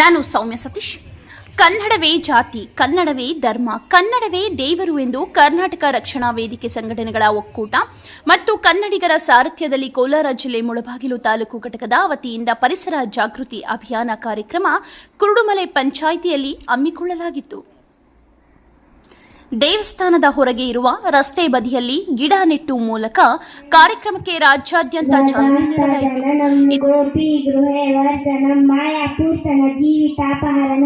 ನಾನು ಸೌಮ್ಯ ಸತೀಶ್. ಕನ್ನಡವೇ ಜಾತಿ, ಕನ್ನಡವೇ ಧರ್ಮ, ಕನ್ನಡವೇ ದೇವರು ಎಂದು ಕರ್ನಾಟಕ ರಕ್ಷಣಾ ವೇದಿಕೆ ಸಂಘಟನೆಗಳ ಒಕ್ಕೂಟ ಮತ್ತು ಕನ್ನಡಿಗರ ಸಾರಥ್ಯದಲ್ಲಿ ಕೋಲಾರ ಜಿಲ್ಲೆ ಮುಳಬಾಗಿಲು ತಾಲೂಕು ಘಟಕದ ವತಿಯಿಂದ ಪರಿಸರ ಜಾಗೃತಿ ಅಭಿಯಾನ ಕಾರ್ಯಕ್ರಮ ಕುರುಡುಮಲೆ ಪಂಚಾಯಿತಿಯಲ್ಲಿ ಹಮ್ಮಿಕೊಳ್ಳಲಾಗಿತ್ತು. ದೇವಸ್ಥಾನದ ಹೊರಗೆ ಇರುವ ರಸ್ತೆ ಬದಿಯಲ್ಲಿ ಗಿಡನೆಟ್ಟು ಮೂಲಕ ಕಾರ್ಯಕ್ರಮಕ್ಕೆ ರಾಜ್ಯಾದ್ಯಂತ ಚಾಲನೆ ನೀಡಲಾಯಿತು. ಗೋಪಿ ಗೃಹವರ್ಧನ ಮಾಯಾಪೂರ್ತನ ಜೀವಿತಾಪಹರಣ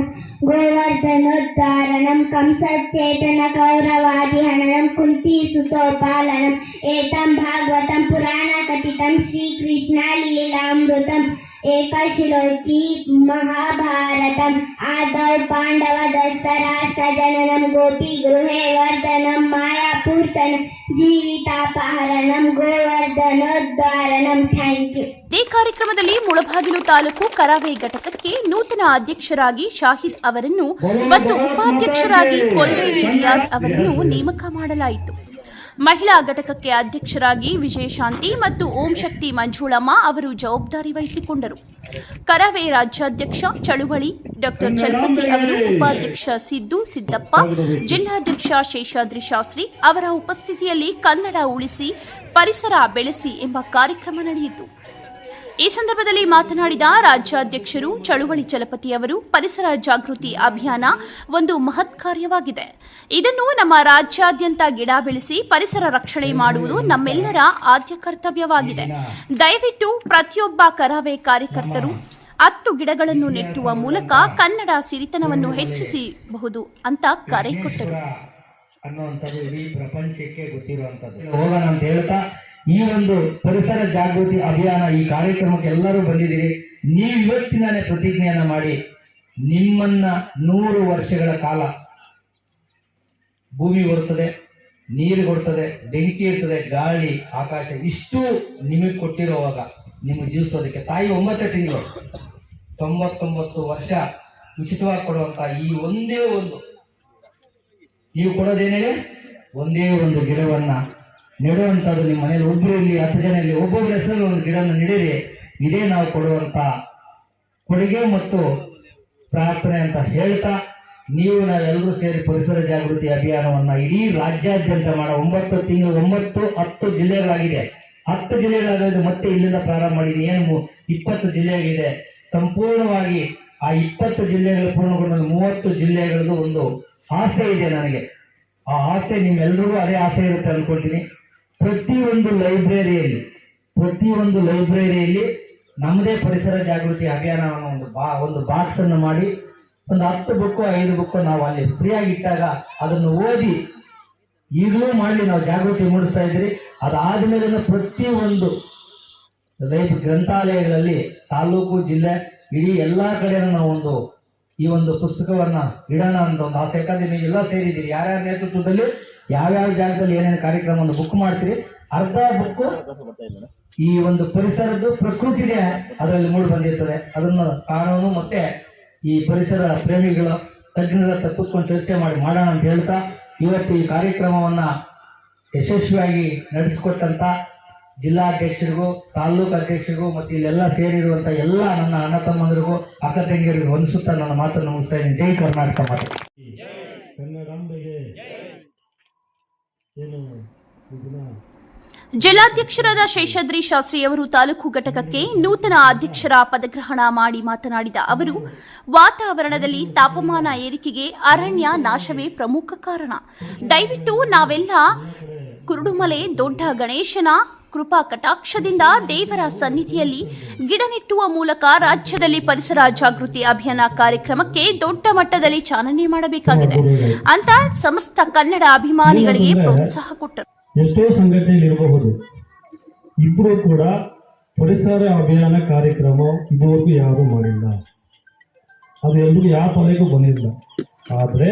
ಗೋವರ್ಧನೋದ್ಧಾರಣಂ ಕಂಸಚೇತನ ಕೌರವಾದಿಹರಣಂ ಕುಂತಿ ಸುತೋಪಾಲನಂ, ಏತಂ ಭಾಗವತಂ ಪುರಾಣ ಕಥಿತಂ ಶ್ರೀಕೃಷ್ಣ ಲೀಲಾಮೃತಂ ಏಕಶಿಲೋಚಿ ಮಹಾಭಾರತ. ಆದೌ ಪಾಂಡವ దత్తరాష్ట్ర జననం గోపి గృహే వర్ధనం ಪಹರಣಂ ಜೀವಿತಾಪಹರಣಂ ಗೋವರ್ಧನೋದ್ವಾರಣಂ ಥ್ಯಾಂಕ್ ಯು ಈ ಕಾರ್ಯಕ್ರಮದಲ್ಲಿ ಮುಳಬಾಗಿಲು ತಾಲೂಕು ಕರಾವಳಿ ಘಟಕಕ್ಕೆ ನೂತನ ಅಧ್ಯಕ್ಷರಾಗಿ ಶಾಹಿದ್ ಅವರನ್ನು ಮತ್ತು ಉಪಾಧ್ಯಕ್ಷರಾಗಿ ಕೊಲ್ದೇವಿ ರಿಯಾಸ್ ಅವರನ್ನು ನೇಮಕ ಮಾಡಲಾಯಿತು. ಮಹಿಳಾ ಘಟಕಕ್ಕೆ ಅಧ್ಯಕ್ಷರಾಗಿ ವಿಜಯಶಾಂತಿ ಮತ್ತು ಓಂ ಶಕ್ತಿ ಮಂಜುಳಮ್ಮ ಅವರು ಜವಾಬ್ದಾರಿ ವಹಿಸಿಕೊಂಡರು. ಕರವೇ ರಾಜ್ಯಾಧ್ಯಕ್ಷ ಚಳುವಳಿ, ಡಾಕ್ಟರ್ ಚಲಪತಿ ಅವರು ಉಪಾಧ್ಯಕ್ಷ ಸಿದ್ದು ಸಿದ್ದಪ್ಪ, ಜಿಲ್ಲಾಧ್ಯಕ್ಷ ಶೇಷಾದ್ರಿ ಶಾಸ್ತ್ರಿ ಅವರ ಉಪಸ್ಥಿತಿಯಲ್ಲಿ ಕನ್ನಡ ಉಳಿಸಿ, ಪರಿಸರ ಬೆಳೆಸಿ ಎಂಬ ಕಾರ್ಯಕ್ರಮ ನಡೆಯಿತು. ಈ ಸಂದರ್ಭದಲ್ಲಿ ಮಾತನಾಡಿದ ರಾಜ್ಯಾಧ್ಯಕ್ಷರು ಚಳುವಳಿ ಚಲಪತಿ ಅವರು, ಪರಿಸರ ಜಾಗೃತಿ ಅಭಿಯಾನ ಒಂದು ಮಹತ್ ಕಾರ್ಯವಾಗಿದೆ. ಇದನ್ನು ನಮ್ಮ ರಾಜ್ಯಾದ್ಯಂತ ಗಿಡ ಬೆಳೆಸಿ ಪರಿಸರ ರಕ್ಷಣೆ ಮಾಡುವುದು ನಮ್ಮೆಲ್ಲರ ಆದ್ಯ ಕರ್ತವ್ಯವಾಗಿದೆ. ದಯವಿಟ್ಟು ಪ್ರತಿಯೊಬ್ಬ ಕರಾವೆ ಕಾರ್ಯಕರ್ತರು ಹತ್ತು ಗಿಡಗಳನ್ನು ನೆಟ್ಟುವ ಮೂಲಕ ಕನ್ನಡ ಸಿರಿತನವನ್ನು ಹೆಚ್ಚಿಸಬಹುದು ಅಂತ ಕರೆ ಕೊಟ್ಟರು. ಈ ಒಂದು ಪರಿಸರ ಜಾಗೃತಿ ಅಭಿಯಾನ ಈ ಕಾರ್ಯಕ್ರಮಕ್ಕೆ ಎಲ್ಲರೂ ಬಂದಿದ್ದೀರಿ. ನೀವು ಇವತ್ತಿನಾನೇ ಪ್ರತಿಜ್ಞೆಯನ್ನ ಮಾಡಿ, ನಿಮ್ಮನ್ನ ನೂರು ವರ್ಷಗಳ ಕಾಲ ಭೂಮಿ ಬರುತ್ತದೆ ನೀರು ಕೊಡ್ತದೆ, ಬೆಂಕಿ ಇರ್ತದೆ ಗಾಳಿ, ಆಕಾಶ, ಇಷ್ಟು ನಿಮಗೆ ಕೊಟ್ಟಿರುವಾಗ ನಿಮಗೆ ಜೀವಿಸೋದಕ್ಕೆ ತಾಯಿ ಒಂಬತ್ತು ತಿಂಗಳು. ತೊಂಬತ್ತೊಂಬತ್ತು ವರ್ಷ ಉಚಿತವಾಗಿ ಕೊಡುವಂತ ಈ ಒಂದೇ ಒಂದು. ನೀವು ಕೊಡೋದೇನಿದೆ? ಒಂದೇ ಒಂದು ಗಿಡವನ್ನ ನೆಡುವಂಥದ್ದು ನಿಮ್ಮ ಮನೇಲಿ ಒಬ್ಬರು ಇಲ್ಲಿ ಹತ್ತು ಜನ ಇಲ್ಲಿ ಒಬ್ಬೊಬ್ಬರ ಹೆಸರು ಒಂದು ಗಿಡವನ್ನು ನೆಡಿರಿ. ಇದೇ ನಾವು ಕೊಡುವಂಥ ಕೊಡುಗೆ ಮತ್ತು ಪ್ರಾರ್ಥನೆ ಅಂತ ಹೇಳ್ತಾ, ನೀವು ನಾವೆಲ್ಲರೂ ಸೇರಿ ಪರಿಸರ ಜಾಗೃತಿ ಅಭಿಯಾನವನ್ನು ಇಡೀ ರಾಜ್ಯಾದ್ಯಂತ ಮಾಡೋ ಒಂಬತ್ತು ತಿಂಗಳು, ಒಂಬತ್ತು, ಹತ್ತು ಜಿಲ್ಲೆಗಳಾಗಿದೆ. ಹತ್ತು ಜಿಲ್ಲೆಗಳಾಗೋದು ಮತ್ತೆ ಇಲ್ಲಿಂದ ಪ್ರಾರಂಭ ಮಾಡಿದ್ದೀನಿ ಏನು ಇಪ್ಪತ್ತು ಜಿಲ್ಲೆಗಳಿದೆ. ಸಂಪೂರ್ಣವಾಗಿ ಆ ಇಪ್ಪತ್ತು ಜಿಲ್ಲೆಗಳು ಪೂರ್ಣಗೊಂಡ ಮೂವತ್ತು ಜಿಲ್ಲೆಗಳದ್ದು ಒಂದು ಆಸೆ ಇದೆ ನನಗೆ. ಆ ಆಸೆ ನಿಮ್ಮೆಲ್ಲರಿಗೂ ಅದೇ ಆಸೆ ಇರುತ್ತೆ ಅನ್ಕೊಳ್ತೀನಿ ಪ್ರತಿಯೊಂದು ಲೈಬ್ರರಿಯಲ್ಲಿ ಪ್ರತಿಯೊಂದು ಲೈಬ್ರರಿಯಲ್ಲಿ ನಮ್ಮದೇ ಪರಿಸರ ಜಾಗೃತಿ ಅಭಿಯಾನ ಒಂದು ಬಾ, ಒಂದು ಬಾಕ್ಸ್ ಅನ್ನು ಮಾಡಿ, ಒಂದು ಹತ್ತು ಬುಕ್ಕು, ಐದು ಬುಕ್ಕು ನಾವು ಅಲ್ಲಿ ಫ್ರೀಯಾಗಿ ಇಟ್ಟಾಗ ಅದನ್ನು ಓದಿ ಈಗಲೂ ಮಾಡಲಿ ನಾವು ಜಾಗೃತಿ ಮೂಡಿಸ್ತಾ ಇದ್ರಿ ಅದಾದ ಮೇಲೆ ಪ್ರತಿಯೊಂದು ಲೈಬ್ ಗ್ರಂಥಾಲಯಗಳಲ್ಲಿ, ತಾಲೂಕು, ಜಿಲ್ಲೆ, ಇಡೀ ಎಲ್ಲ ಕಡೆ ನಾವು ಒಂದು ಈ ಒಂದು ಪುಸ್ತಕವನ್ನ ಇಡೋಣ ಅಂತ ಒಂದು ಆಸೆ. ಯಾಕಂದ್ರೆ ನೀವೆಲ್ಲ ಸೇರಿದ್ದೀರಿ. ಯಾರ್ಯಾರ ನೇತೃತ್ವದಲ್ಲಿ ಯಾವ್ಯಾವ ಜಾಗದಲ್ಲಿ ಏನೇನು ಕಾರ್ಯಕ್ರಮವನ್ನು ಬುಕ್ ಮಾಡ್ತೀರಿ? ಅರ್ಧ ಬುಕ್ ಈ ಒಂದು ಪರಿಸರದ್ದು ಪ್ರಕೃತಿನೇ ಅದರಲ್ಲಿ ಮೂಡಿ ಬಂದಿರ್ತದೆ. ಅದನ್ನು ಕಾನೂನು ಮತ್ತೆ ಈ ಪರಿಸರ ಪ್ರೇಮಿಗಳು ತಜ್ಞರ ಕೂತ್ಕೊಂಡು ಚರ್ಚೆ ಮಾಡಿ ಮಾಡೋಣ ಅಂತ ಹೇಳ್ತಾ, ಇವತ್ತು ಈ ಕಾರ್ಯಕ್ರಮವನ್ನ ಯಶಸ್ವಿಯಾಗಿ ನಡೆಸಿಕೊಟ್ಟಂತ ಜಿಲ್ಲಾಧ್ಯಕ್ಷರಿಗೂ ತಾಲ್ಲೂಕು ಅಧ್ಯಕ್ಷರಿಗೂ ಮತ್ತು ಇಲ್ಲೆಲ್ಲ ಸೇರಿರುವಂತ ಎಲ್ಲ ನನ್ನ ಅಣ್ಣ ತಮ್ಮಂದಿರಿಗೂ, ಅಕ್ಕ ತಂಗಿಯರಿಗೂ ಹೊಂದಿಸುತ್ತಾ ನನ್ನ ಮಾತನ್ನು ಮುಗಿಸ್ತಾ ಇದ್ದೀನಿ. ಜೈ ಕರ್ನಾಟಕ ಮಾತು. ಜಿಲ್ಲಾಧ್ಯಕ್ಷರಾದ ಶೇಷಾದ್ರಿ ಶಾಸ್ತ್ರಿ ಅವರು ತಾಲೂಕು ಘಟಕಕ್ಕೆ ನೂತನ ಅಧ್ಯಕ್ಷರ ಪದಗ್ರಹಣ ಮಾಡಿ ಮಾತನಾಡಿದ ಅವರು, ವಾತಾವರಣದಲ್ಲಿ ತಾಪಮಾನ ಏರಿಕೆಗೆ ಅರಣ್ಯ ನಾಶವೇ ಪ್ರಮುಖ ಕಾರಣ. ದಯವಿಟ್ಟು ನಾವೆಲ್ಲ ಕುರುಡುಮಲೆ, ದೊಡ್ಡ ಗಣೇಶನ ಕೃಪಾ ಕಟಾಕ್ಷದಿಂದ ದೇವರ ಸನ್ನಿಧಿಯಲ್ಲಿ ಗಿಡ ನೆಟ್ಟುವ ಮೂಲಕ ರಾಜ್ಯದಲ್ಲಿ ಪರಿಸರ ಜಾಗೃತಿ ಅಭಿಯಾನ ಕಾರ್ಯಕ್ರಮಕ್ಕೆ ದೊಡ್ಡ ಮಟ್ಟದಲ್ಲಿ ಚಾಲನೆ ಮಾಡಬೇಕಾಗಿದೆ. ಅಂತ ಸಮಸ್ತ ಕನ್ನಡ ಅಭಿಮಾನಿಗಳಿಗೆ ಪ್ರೋತ್ಸಾಹ ಕೊಟ್ಟರು. ಎಷ್ಟೋ ಸಂಘಟನೆಗಳಿರಬಹುದು. ಇಬ್ಬರು ಕೂಡ ಪರಿಸರ ಅಭಿಯಾನ ಕಾರ್ಯಕ್ರಮ ಇದುವರೆಗೂ ಯಾರು ಮಾಡಿಲ್ಲ. ಅದು ಎಲ್ರಿಗೂ ಯಾವ ತಲೆಗೂ ಬಂದಿಲ್ಲ. ಆದರೆ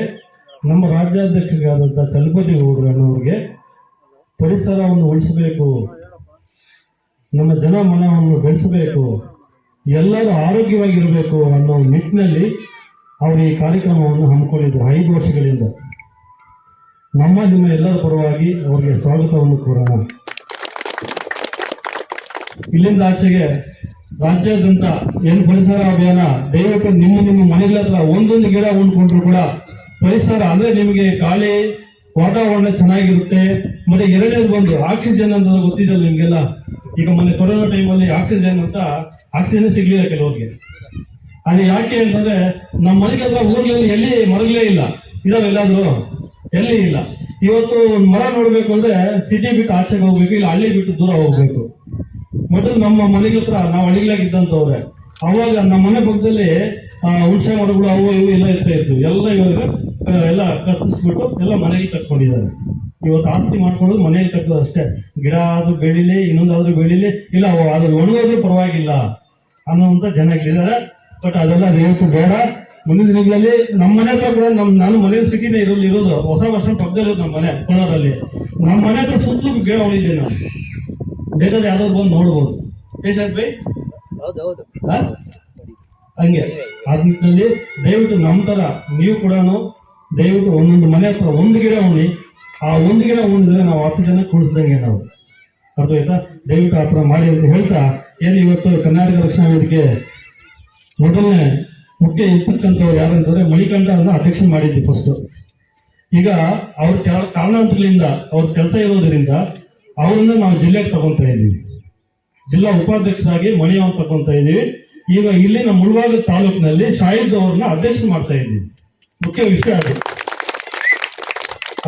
ನಮ್ಮ ರಾಜ್ಯಾಧ್ಯಕ್ಷರಾದಂಥ ಚಲಪತಿ ಗೌಡ್ರಣ್ಣವ್ರಿಗೆ ಪರಿಸರವನ್ನು ಉಳಿಸಬೇಕು ನಮ್ಮ ಜನ ಮನವನ್ನು ಬೆಳೆಸಬೇಕು, ಎಲ್ಲರೂ ಆರೋಗ್ಯವಾಗಿರಬೇಕು ಅನ್ನೋ ನಿಟ್ಟಿನಲ್ಲಿ ಅವರು ಈ ಕಾರ್ಯಕ್ರಮವನ್ನು ಹಮ್ಮಿಕೊಂಡಿದ್ದರು ಐದು ವರ್ಷಗಳಿಂದ. ನಮ್ಮ, ನಿಮ್ಮ ಎಲ್ಲರ ಪರವಾಗಿ ಅವರಿಗೆ ಸ್ವಾಗತವನ್ನು ಕೋರೋಣ. ಇಲ್ಲಿಂದ ಆಚೆಗೆ ರಾಜ್ಯಾದ್ಯಂತ ಏನು ಪರಿಸರ ಅಭಿಯಾನ, ದಯವಿಟ್ಟು ನಿಮ್ಮ ನಿಮ್ಮ ಮನೆಗಳ ಹತ್ರ ಒಂದೊಂದು ಗಿಡ ಉಂಡ್ಕೊಂಡ್ರು ಕೂಡ ಪರಿಸರ ಅಂದ್ರೆ ನಿಮಗೆ ಗಾಳಿ ವಾತಾವರಣ ಚೆನ್ನಾಗಿರುತ್ತೆ, ಮತ್ತೆ ಎರಡನೇದು ಬಂದು ಆಕ್ಸಿಜನ್ ಅಂತ ಗೊತ್ತಿದ್ದಲ್ಲ ನಿಮ್ಗೆಲ್ಲ? ಈಗ ಮೊನ್ನೆ ಕೊರೋನಾ ಟೈಮಲ್ಲಿ ಆಕ್ಸಿಜನ್ ಅಂತ ಆಕ್ಸಿಜನ್ ಸಿಗ್ಲಿಲ್ಲ ಕೆಲವರಿಗೆ. ಅದು ಯಾಕೆ ಅಂತಂದ್ರೆ ನಮ್ಮ ಮನೆಗೆ ಹತ್ರ ಊರ್ಗಳಲ್ಲಿ ಎಲ್ಲಿ ಮರಗಳೇ ಇಲ್ಲ. ಇದಾವೆ ಎಲ್ಲಾದ್ರು, ಎಲ್ಲಿ ಇಲ್ಲ. ಇವತ್ತು ಮರ ನೋಡ್ಬೇಕು ಅಂದ್ರೆ ಸಿಟಿ ಬಿಟ್ಟು ಆಚೆಗೆ ಹೋಗ್ಬೇಕು, ಇಲ್ಲ ಹಳ್ಳಿ ಬಿಟ್ಟು ದೂರ ಹೋಗ್ಬೇಕು. ಮೊದಲು ನಮ್ಮ ಮನೆಗೆ ಹತ್ರ, ನಾವು ಹಳ್ಳಿಗಳಾಗಿದ್ದಂತವ್ರೆ ಅವಾಗ ನಮ್ಮ ಮನೆ ಪಕ್ಕದಲ್ಲಿ ಹುಣಸೆ ಮರಗಳು ಅವು ಇವು ಎಲ್ಲ ಇರ್ತಾ ಇತ್ತು ಎಲ್ಲ ಇವಾಗ ಎಲ್ಲ ಕತ್ತಿಸ್ಬಿಟ್ಟು ಎಲ್ಲ ಮನೆಗೆ ಕಟ್ಕೊಂಡಿದ್ದಾರೆ ಇವತ್ತು ಆಸ್ತಿ ಮಾಡ್ಕೊಳ್ಳೋದು ಮನೇಲಿ ಕಟ್ಟೋದು ಅಷ್ಟೇ. ಗಿಡ ಆದ್ರೂ ಬೆಳಿಲಿ ಇನ್ನೊಂದಾದ್ರೂ ಬೆಳಿಲಿ ಇಲ್ಲ ಅದ್ರ ಅದು ಒಣಗೋದ್ರೂ ಪರವಾಗಿಲ್ಲ ಅನ್ನೋಂಥ ಜನಗಳಿದ್ದಾರೆ ಬಟ್ ಅದೆಲ್ಲ ದಯವಿಟ್ಟು ಬೇಡ. ಮುಂದಿನ ದಿನಗಳಲ್ಲಿ ನಮ್ಮ ಮನೆ ಹತ್ರ ಕೂಡ ನಮ್ ನಾನು ಮನೇಲಿ ಸಿಟಿನೇ ಇರೋದು ಇರೋದು. ಹೊಸ ವರ್ಷ ಪಕ್ಕದಲ್ಲಿ ನಮ್ಮ ಮನೆ ಕೋಲಾರಲ್ಲಿ. ನಮ್ಮ ಮನೆ ಹತ್ರ ಸುತ್ತಲೂ ಗಿಡ ಹೊಡಿದ್ದೀನಿ ನಾನು ಬೇಕಾದ್ರೆ ಯಾವ್ದಾದ್ರು ಬಂದು ನೋಡ್ಬೋದು. ಪೇಷಂಟ್ ಬೈ? ಹಂಗೆ. ಆ ನಿಟ್ಟಿನಲ್ಲಿ ದಯವಿಟ್ಟು ನಮ್ಮ ಥರ ನೀವು ಕೂಡ ದಯವಿಟ್ಟು ಒಂದೊಂದು ಮನೆ ಹತ್ರ ಒಂದು ಗಿಡ ಉಣ್ಣಿ ಆ ಒಂದು ನಾವು ಹತ್ತು ಜನ ಕೂಡಿಸ್ದಂಗೆ ನಾವು. ಅರ್ಥ ಆಯ್ತಾ ದಯವಿಟ್ಟು ಆ ಥರ ಮಾಡಿ ಅಂತ ಹೇಳ್ತಾ, ಏನು ಇವತ್ತು ಕರ್ನಾಟಕ ರಕ್ಷಣಾ ವೇದಿಕೆ ಮೊದಲನೇ ಮುಖ್ಯ ಇರ್ತಕ್ಕಂಥವ್ರು ಯಾರಂತಂದ್ರೆ ಮಣಿಕಂಠ ಅನ್ನ ಅಧ್ಯಕ್ಷ ಮಾಡಿದ್ವಿ ಫಸ್ಟ್ ಈಗ ಅವ್ರ ಕೆಲ ಕಾರಣಾಂತರಗಳಿಂದ ಅವ್ರ ಕೆಲಸ ಇರೋದ್ರಿಂದ ಅವರನ್ನ ನಾವು ಜಿಲ್ಲೆಗೆ ತಗೊಂತಾ ಇದ್ದೀವಿ. ಜಿಲ್ಲಾ ಉಪಾಧ್ಯಕ್ಷರಾಗಿ ಮಣಿ ಅವ್ರು ತಗೊಂತಾ ಇದ್ದೀವಿ. ಈಗ ಇಲ್ಲಿ ನಮ್ಮ ಮುಳಬಾಗ ತಾಲೂಕಿನಲ್ಲಿ ಶಾಹಿದ್ ಅವ್ರನ್ನ ಅಧ್ಯಕ್ಷ ಮಾಡ್ತಾ ಇದ್ದೀವಿ. ಮುಖ್ಯ ವಿಷಯ ಅದು.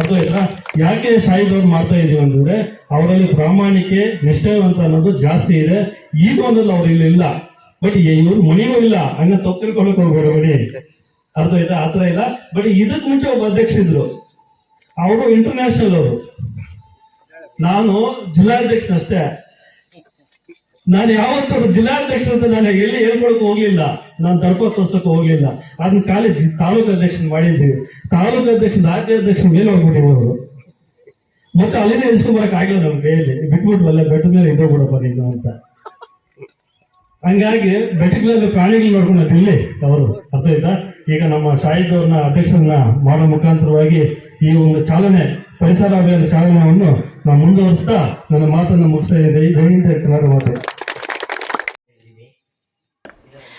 ಆಯ್ತಾ ಯಾಕೆ ಶಾಹಿದ್ ಅವ್ರು ಮಾಡ್ತಾ ಇದೀವಿ ಅಂತಂದ್ರೆ ಅವರಲ್ಲಿ ಪ್ರಾಮಾಣಿಕೆ ನಿಷ್ಠೆವಂತ ಅನ್ನೋದು ಜಾಸ್ತಿ ಇದೆ. ಈಗ ಒಂದಲ್ಲಿ ಅವ್ರು ಇಲ್ಲಿ ಇಲ್ಲ. ಬಟ್ ಇವ್ರು ಮಣಿಗೂ ಇಲ್ಲ. ಅನ್ನ ತಪ್ಪು ತಿಳ್ಕೊಳಕ್ ಹೋಗ್ಬೇಡ ಬಿಡಿ ಅರ್ಥ ಆಯ್ತಾ ಆತರ ಇಲ್ಲ. ಬಟ್ ಇದಕ್ ಮುಂಚೆ ಒಬ್ಬ ಅಧ್ಯಕ್ಷ ಇದ್ರು. ಅವರು ಇಂಟರ್ನ್ಯಾಷನಲ್ ಅವರು. ನಾನು ಜಿಲ್ಲಾಧ್ಯಕ್ಷನಷ್ಟೇ. ನಾನು ಯಾವತ್ತೂ ಜಿಲ್ಲಾಧ್ಯಕ್ಷ ಅಂತ ನಾನು ಎಲ್ಲಿ ಹೇಳ್ಕೊಳಕ್ ಹೋಗ್ಲಿಲ್ಲ. ನಾನು ದರ್ಪ ತೋರ್ಸಕ್ ಹೋಗ್ಲಿಲ್ಲ. ಅದನ್ನ ಕಾಲೇಜ್ ತಾಲೂಕು ಅಧ್ಯಕ್ಷ ಮಾಡಿದ್ದೀವಿ ತಾಲೂಕು ಅಧ್ಯಕ್ಷ ರಾಜ್ಯಾಧ್ಯಕ್ಷ ಮೇಲೆ ಹೋಗ್ಬಿಟ್ಟಿವಿ ಅವರು. ಮತ್ತೆ ಅಲ್ಲಿನೇ ಬರಕ್ ಆಗಿಲ್ಲ ನಮ್ಮ ಕೈಯಲ್ಲಿ ಬಿಟ್ಬಿಟ್ಟು ಬಲ್ಲ ಮೇಲೆ ಇದ್ದೋಗ್ಬಿಡಪ್ಪ ನೀನು ಅಂತ. ಹಂಗಾಗಿ ಬೆಟ್ಟಗಳಲ್ಲಿ ಪ್ರಾಣಿಗಳು ನೋಡ್ಕೊಂಡು ಇಲ್ಲಿ ಅವರು. ಅರ್ಥ ಆಯ್ತಾ? ಈಗ ನಮ್ಮ ಶಾಹಿದ್ ಅವ್ರನ್ನ, ಅಧ್ಯಕ್ಷರನ್ನ ಮಾಡೋ ಮುಖಾಂತರವಾಗಿ ಈ ಒಂದು ಚಾಲನೆ, ಪರಿಸರ ಅಭಿಯಾನ ಚಾಲನೆಯನ್ನು ನಾವು ಮುಂದುವರಿಸ್ತಾ ನನ್ನ ಮಾತನ್ನು ಮುಗಿಸ್ತಾ ಇದ್ದೇನೆ. ಮಾತು.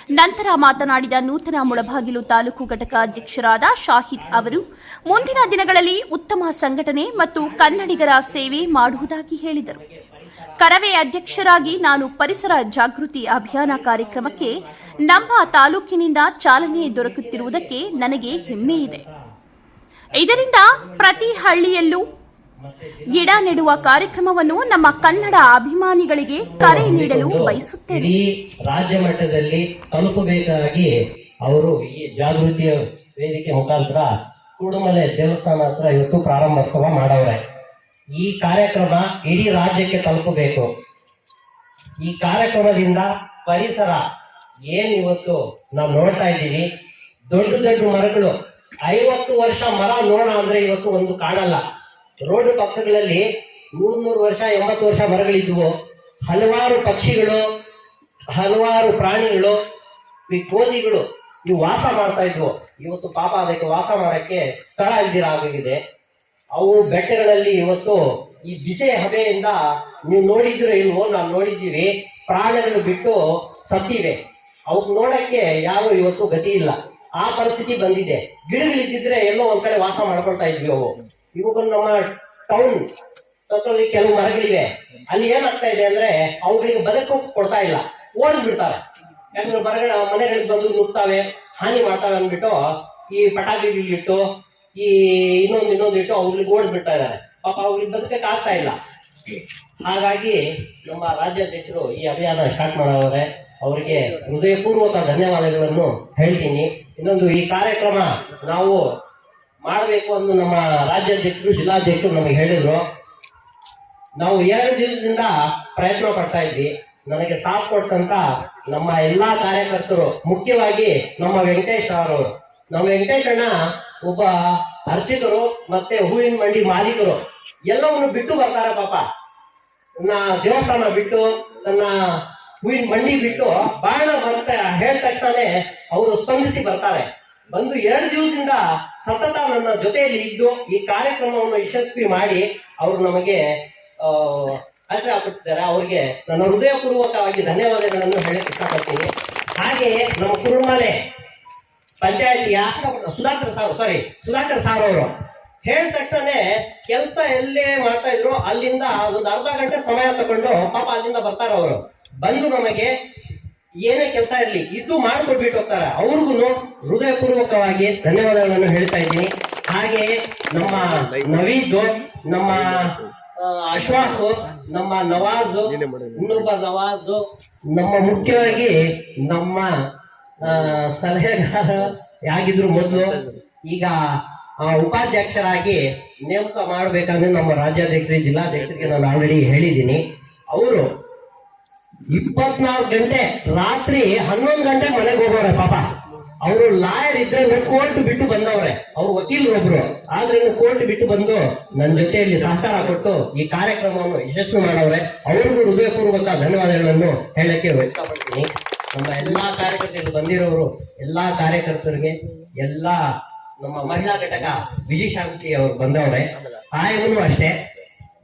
ನಂತರ ಮಾತನಾಡಿದ ನೂತನ ಮುಳಬಾಗಿಲು ತಾಲೂಕು ಘಟಕ ಅಧ್ಯಕ್ಷರಾದ ಶಾಹಿದ್ ಅವರು, ಮುಂದಿನ ದಿನಗಳಲ್ಲಿ ಉತ್ತಮ ಸಂಘಟನೆ ಮತ್ತು ಕನ್ನಡಿಗರ ಸೇವೆ ಮಾಡುವುದಾಗಿ ಹೇಳಿದರು. ಕರವೇ ಅಧ್ಯಕ್ಷರಾಗಿ ನಾನು ಪರಿಸರ ಜಾಗೃತಿ ಅಭಿಯಾನ ಕಾರ್ಯಕ್ರಮಕ್ಕೆ ನಮ್ಮ ತಾಲೂಕಿನಿಂದ ಚಾಲನೆ ದೊರಕುತ್ತಿರುವುದಕ್ಕೆ ನನಗೆ ಹೆಮ್ಮೆ ಇದೆ ಇದರಿಂದ ಪ್ರತಿ ಹಳ್ಳಿಯಲ್ಲೂ ಗಿಡ ನೆಡುವ ಕಾರ್ಯಕ್ರಮವನ್ನು ನಮ್ಮ ಕನ್ನಡ ಅಭಿಮಾನಿಗಳಿಗೆ ಕರೆ ನೀಡಲು ಬಯಸುತ್ತೇನೆ ರಾಜ್ಯ ಮಟ್ಟದಲ್ಲಿ ತಲುಪಬೇಕಾಗಿ ಅವರು ಈ ಜಾಗೃತಿಯ ವೇದಿಕೆ ಮುಖಾಂತರ ಕುಡುಮಲೆ ದೇವಸ್ಥಾನ ಹತ್ರ ಇವತ್ತು ಪ್ರಾರಂಭೋತ್ಸವ ಮಾಡವ್ರೆ. ಈ ಕಾರ್ಯಕ್ರಮ ಇಡೀ ರಾಜ್ಯಕ್ಕೆ ತಲುಪಬೇಕು. ಈ ಕಾರ್ಯಕ್ರಮದಿಂದ ಪರಿಸರ ಏನ್ ಇವತ್ತು ನಾವು ನೋಡ್ತಾ ಇದ್ದೀವಿ. ದೊಡ್ಡ ದೊಡ್ಡ ಮರಗಳು. ಐವತ್ತು ವರ್ಷ ಮರ ನೋಡ ಅಂದ್ರೆ ಇವತ್ತು ಒಂದು ಕಾಣಲ್ಲ ರೋಡ್ ಪಕ್ಕಗಳಲ್ಲಿ ನೂರ್ ನೂರು ವರ್ಷ, ಎಂಬತ್ತು ವರ್ಷ ಮರಗಳಿದ್ವು. ಹಲವಾರು ಪಕ್ಷಿಗಳು, ಹಲವಾರು ಪ್ರಾಣಿಗಳು, ಈ ಕೋದಿಗಳು ಇವು ವಾಸ ಮಾಡ್ತಾ ಇದ್ವು. ಇವತ್ತು ಪಾಪ ಅದಕ್ಕೆ ವಾಸ ಮಾಡೋಕ್ಕೆ ಸ್ಥಳ ಇಲ್ದಿರ ಆಗಿದೆ ಅವು ಬೆಟ್ಟಗಳಲ್ಲಿ ಇವತ್ತು ಈ ಬಿಸಿ ಹಬೆಯಿಂದ ನೀವು ನೋಡಿದ್ರೆ ಇಲ್ವೋ ನಾವು ನೋಡಿದ್ದೀವಿ. ಪ್ರಾಣಿಗಳು ಬಿಟ್ಟು ಸತ್ತಿವೆ. ಅವಕ್ಕೆ ನೋಡಕ್ಕೆ ಯಾರು ಇವತ್ತು ಗತಿ ಇಲ್ಲ. ಆ ಪರಿಸ್ಥಿತಿ ಬಂದಿದೆ. ಗಿಡಗಳಿದ್ದಿದ್ರೆ ಎಲ್ಲೋ ಒಂದ್ ಕಡೆ ವಾಸ ಮಾಡ್ಕೊಳ್ತಾ ಇದ್ವಿ ಅವು. ಇವಾಗ ನಮ್ಮ ಟೌನ್ ಸುತ್ತಲ್ಲಿ ಕೆಲವು ಮರಗಳಿವೆ. ಅಲ್ಲಿ ಏನಾಗ್ತಾ ಇದೆ ಅಂದ್ರೆ ಅವುಗಳಿಗೆ ಬದುಕು ಕೊಡ್ತಾ ಇಲ್ಲ. ಓಡಿ ಬಿಡ್ತಾರೆ. ಯಾಕಂದ್ರೆ ಮರಗಳ ಮನೆಗಳಿಗೆ ಬಂದು ನುಗ್ತಾವೆ, ಹಾನಿ ಮಾಡ್ತಾವೆ ಅಂದ್ಬಿಟ್ಟು ಈ ಪಟಾಕಿಗಳಿಟ್ಟು ಈ ಇನ್ನೊಂದು ಇನ್ನೊಂದು ಇಟ್ಟು ಅವ್ರಿಗೆ ಓಡಿ ಬಿಡ್ತಾ ಇದ್ದಾರೆ. ಪಾಪ ಅವ್ರಿಗೆ ಬದುಕಕ್ಕೆ ಆಗ್ತಾ ಇಲ್ಲ. ಹಾಗಾಗಿ ನಮ್ಮ ರಾಜ್ಯಾಧ್ಯಕ್ಷರು ಈ ಅಭಿಯಾನ ಸ್ಟಾರ್ಟ್ ಮಾಡೋವ್ರೆ ಅವರಿಗೆ ಹೃದಯಪೂರ್ವಕ ಧನ್ಯವಾದಗಳನ್ನು ಹೇಳ್ತೀನಿ. ಇನ್ನೊಂದು ಈ ಕಾರ್ಯಕ್ರಮ ನಾವು ಮಾಡಬೇಕು ಅಂತ ನಮ್ಮ ರಾಜ್ಯಾಧ್ಯಕ್ಷರು, ಜಿಲ್ಲಾಧ್ಯಕ್ಷರು ನಮಗೆ ಹೇಳಿದರು. ನಾವು ಎರಡು ದಿನದಿಂದ ಪ್ರಯತ್ನ ಪಡ್ತಾ ಇದ್ವಿ. ನನಗೆ ಸಾಥ್ ಕೊಟ್ಟಂತ ನಮ್ಮ ಎಲ್ಲಾ ಕಾರ್ಯಕರ್ತರು, ಮುಖ್ಯವಾಗಿ ನಮ್ಮ ವೆಂಕಟೇಶ್ ಅವರು ನಮ್ಮ ವೆಂಕಟೇಶ್ ಅಣ್ಣ ಒಬ್ಬ ಅರ್ಚಕರು ಮತ್ತೆ ಹೂವಿನ ಮಂಡಿ ಮಾಲೀಕರು. ಎಲ್ಲವನ್ನು ಬಿಟ್ಟು ಬರ್ತಾರೆ ಪಾಪ. ನನ್ನ ದೇವಸ್ಥಾನ ಬಿಟ್ಟು ನನ್ನ ಹೂವಿನ ಮಂಡಿ ಬಿಟ್ಟು ಬಾಣ ಬರ್ತಾ ಹೇಳಿದ ಅವರು ಸ್ಪಂದಿಸಿ ಬರ್ತಾರೆ. ಬಂದು ಎರಡು ದಿವಸದಿಂದ ಸತತ ನನ್ನ ಜೊತೆಯಲ್ಲಿ ಇದ್ದು ಈ ಕಾರ್ಯಕ್ರಮವನ್ನು ಯಶಸ್ವಿ ಮಾಡಿ ಅವರು ನಮಗೆ ಆಶ್ರಯ ಕೊಟ್ಟಿದ್ದಾರೆ. ಅವರಿಗೆ ನನ್ನ ಹೃದಯಪೂರ್ವಕವಾಗಿ ಧನ್ಯವಾದಗಳನ್ನು ಹೇಳಕ್ಕೆ ಇಷ್ಟಪಡ್ತೀನಿ. ಹಾಗೆಯೇ ನಮ್ಮ Kurumale ಪಂಚಾಯತಿಯ Sudhakar sir sorry Sudhakar sir ಅವರು ಹೇಳಿದ ತಕ್ಷಣ ಕೆಲಸ ಎಲ್ಲೇ ಮಾಡ್ತಾ ಇದ್ರು, ಅಲ್ಲಿಂದ ಒಂದು ಅರ್ಧ ಗಂಟೆ ಸಮಯ ತಗೊಂಡು ಪಾಪ ಅಲ್ಲಿಂದ ಬರ್ತಾರ ಅವರು. ಬಂದು ನಮಗೆ ಏನೇ ಕೆಲಸ ಇರಲಿ, ಇದು ಬಿಟ್ಟು ಹೋಗ್ತಾರೆ. ಅವ್ರಿಗೂ ಹೃದಯಪೂರ್ವಕವಾಗಿ ಧನ್ಯವಾದಗಳನ್ನು ಹೇಳ್ತಾ ಇದ್ದೀನಿ. ಹಾಗೆ ನಮ್ಮ ನವೀದು ನಮ್ಮ ಅಶ್ವಾಸ್, ನಮ್ಮ ನವಾಜು, ಇನ್ನೊಬ್ಬ ನವಾಜು, ನಮ್ಮ ಮುಖ್ಯವಾಗಿ ನಮ್ಮ ಸಲಹೆಗಾರ ಯಾಗಿದ್ರು ಮೊದಲು, ಈಗ ಉಪಾಧ್ಯಕ್ಷರಾಗಿ ನೇಮಕ ಮಾಡಬೇಕಂದ್ರೆ ನಮ್ಮ ರಾಜ್ಯಾಧ್ಯಕ್ಷರಿಗೆ, ಜಿಲ್ಲಾಧ್ಯಕ್ಷರಿಗೆ ನಾನು ಆಲ್ರೆಡಿ ಹೇಳಿದ್ದೀನಿ. ಅವರು ಇಪ್ಪತ್ನಾಲ್ಕು ಗಂಟೆ ರಾತ್ರಿ ಹನ್ನೊಂದು ಗಂಟೆ ಮನೆಗೆ ಹೋಗೋರೆ ಪಾಪ. ಅವರು ಲಾಯರ್ ಇದ್ರೆ ಕೋರ್ಟ್ ಬಿಟ್ಟು ಬಂದವ್ರೆ. ಅವ್ರು ವಕೀಲರು ಒಬ್ರು. ಆದ್ರೆ ಕೋರ್ಟ್ ಬಿಟ್ಟು ಬಂದು ನನ್ನ ಜೊತೆಯಲ್ಲಿ ಸಹಕಾರ ಕೊಟ್ಟು ಈ ಕಾರ್ಯಕ್ರಮವನ್ನು ಯಶಸ್ವಿ ಮಾಡವ್ರೆ. ಅವ್ರಿಗೂ ಹೃದಯಪೂರ್ವಕ ಧನ್ಯವಾದಗಳನ್ನು ಹೇಳಕ್ಕೆ ವ್ಯಕ್ತಪಡ್ತೀನಿ ನಮ್ಮ ಎಲ್ಲಾ ಕಾರ್ಯಕರ್ತರು ಬಂದಿರೋರು, ಎಲ್ಲಾ ಕಾರ್ಯಕರ್ತರಿಗೆ, ಎಲ್ಲಾ ನಮ್ಮ ಮಹಿಳಾ ಘಟಕ ವಿಜಯಶಾಂತಿ ಅವರು ಬಂದವ್ರೆ. ಆಯಮ್ಮನು ಅಷ್ಟೇ.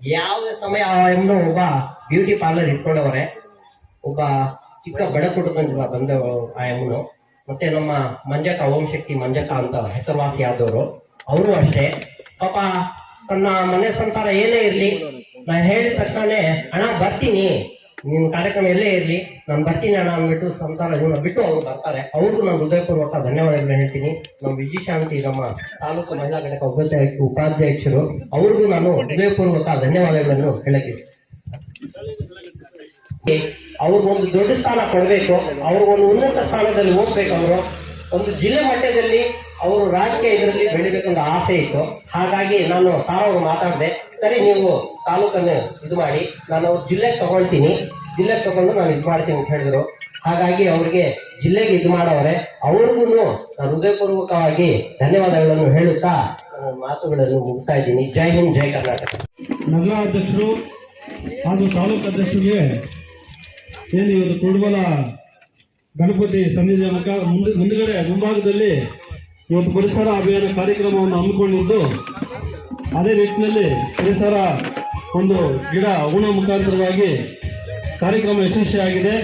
ಯಾವುದೇ ಸಮಯ ಆಯಮ್ಮನು ಒಬ್ಬ ಬ್ಯೂಟಿ ಪಾರ್ಲರ್ ಇಟ್ಕೊಂಡವ್ರೆ. ಒಬ್ಬ ಚಿಕ್ಕ ಬಡ ಕುಟುಂಬದಿಂದ ಬಂದವರು ಆಯಮ್ಮನು ಮತ್ತೆ ನಮ್ಮ ಮಂಜಕ ಶಕ್ತಿ ಮಂಜಕ ಅಂತ ಹೆಸರುವಾಸಿ ಆದವರು. ಅವರು ಅಷ್ಟೇ. ಪಾಪ ತನ್ನ ಮನೆ ಸಂಸಾರ ಏನೇ ಇರಲಿ, ನಾ ಹೇಳಿದ ತಕ್ಷಣ ಹಣ ಬರ್ತೀನಿ. ನಿಮ್ಮ ಕಾರ್ಯಕ್ರಮ ಎಲ್ಲೇ ಇರಲಿ, ನಾನು ಬರ್ತೀನಿ ಅಣ್ಣ ಅಂದ್ಬಿಟ್ಟು ಸಂಸಾರ ಜೀವನ ಬಿಟ್ಟು ಅವರು ಬರ್ತಾರೆ. ಅವ್ರಿಗೂ ನಾನು ಹೃದಯಪೂರ್ವಕ ಧನ್ಯವಾದಗಳು ಹೇಳ್ತೀನಿ. ನಮ್ಮ ವಿಜಯಶಾಂತಿ ನಮ್ಮ ತಾಲೂಕು ಮಹಿಳಾ ಘಟಕ ಉಪಾಧ್ಯಕ್ಷ ಉಪಾಧ್ಯಕ್ಷರು, ಅವ್ರಿಗೂ ನಾನು ಹೃದಯಪೂರ್ವಕ ಧನ್ಯವಾದಗಳನ್ನು ಹೇಳಕ್ಕೆ ಅವ್ರಿಗೊಂದು ದೊಡ್ಡ ಸ್ಥಾನ ಕೊಡಬೇಕು, ಅವ್ರಿಗೊಂದು ಉನ್ನತ ಸ್ಥಾನದಲ್ಲಿ ಹೋಗ್ಬೇಕು ಅವರು. ಒಂದು ಜಿಲ್ಲೆ ಮಟ್ಟದಲ್ಲಿ ಅವರು ರಾಜಕೀಯ ಇದರಲ್ಲಿ ಬೆಳಿಬೇಕಂತ ಆಸೆ ಇತ್ತು. ಹಾಗಾಗಿ ನಾನು ಸಾರ್ ಮಾತಾಡಿದೆ, ಸರಿ, ನೀವು ತಾಲೂಕನ್ನು ಇದು ಮಾಡಿ, ನಾನು ಅವ್ರು ಜಿಲ್ಲೆಗೆ ತಗೊಳ್ತೀನಿ, ಜಿಲ್ಲೆಗೆ ತಗೊಂಡು ನಾನು ಇದು ಮಾಡ್ತೀನಿ ಅಂತ ಹೇಳಿದ್ರು. ಹಾಗಾಗಿ ಅವರಿಗೆ ಜಿಲ್ಲೆಗೆ ಇದು ಮಾಡವ್ರೆ, ಅವ್ರಿಗೂ ನಾನು ಹೃದಯಪೂರ್ವಕವಾಗಿ ಧನ್ಯವಾದಗಳನ್ನು ಹೇಳುತ್ತಾ ನನ್ನ ಮಾತುಗಳನ್ನು ಮುಗಿಸ್ತಾ ಇದ್ದೀನಿ. ಜೈ ಹಿಂದ್, ಜೈ ಕರ್ನಾಟಕ. ನಗರ ಅಧ್ಯಕ್ಷರು ಹಾಗೂ ತಾಲೂಕು ಅಧ್ಯಕ್ಷರಿಗೆ ಏನು ಇವತ್ತು ಕುರುಬಲ ಗಣಪತಿ ಸನ್ನಿಧಿಯ ಮುಖ ಮುಂದೆ ಮುಂದುಗಡೆ ಮುಂಭಾಗದಲ್ಲಿ ಇವತ್ತು ಪರಿಸರ ಅಭಿಯಾನ ಕಾರ್ಯಕ್ರಮವನ್ನು ಹಮ್ಮಿಕೊಂಡಿದ್ದು, ಅದೇ ನಿಟ್ಟಿನಲ್ಲಿ ಪರಿಸರ ಒಂದು ಗಿಡ ಉಣ ಮುಖಾಂತರವಾಗಿ ಕಾರ್ಯಕ್ರಮ ಯಶಸ್ವಿಯಾಗಿದೆ.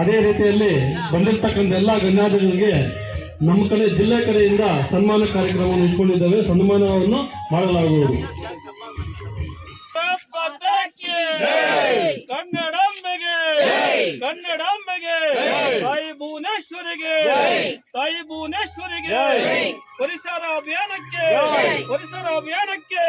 ಅದೇ ರೀತಿಯಲ್ಲಿ ಬಂದಿರತಕ್ಕಂಥ ಎಲ್ಲ ಗಣ್ಯಾಧಿಗಳಿಗೆ ನಮ್ಮ ಕಡೆ ಜಿಲ್ಲೆ ಕಡೆಯಿಂದ ಸನ್ಮಾನ ಕಾರ್ಯಕ್ರಮವನ್ನು ಇಟ್ಕೊಂಡಿದ್ದೇವೆ. ಸನ್ಮಾನವನ್ನು ಮಾಡಲಾಗುವುದು. ಪತಾಕೆ ಕನ್ನಡಾಂಬೆಗೆ ತಾಯಿ ಭುವನೇಶ್ವರಿಗೆ ತಾಯಿ ಭುವನೇಶ್ವರಿಗೆ ಪರಿಸರ ಅಭಿಯಾನಕ್ಕೆ ಪರಿಸರ ಅಭಿಯಾನಕ್ಕೆ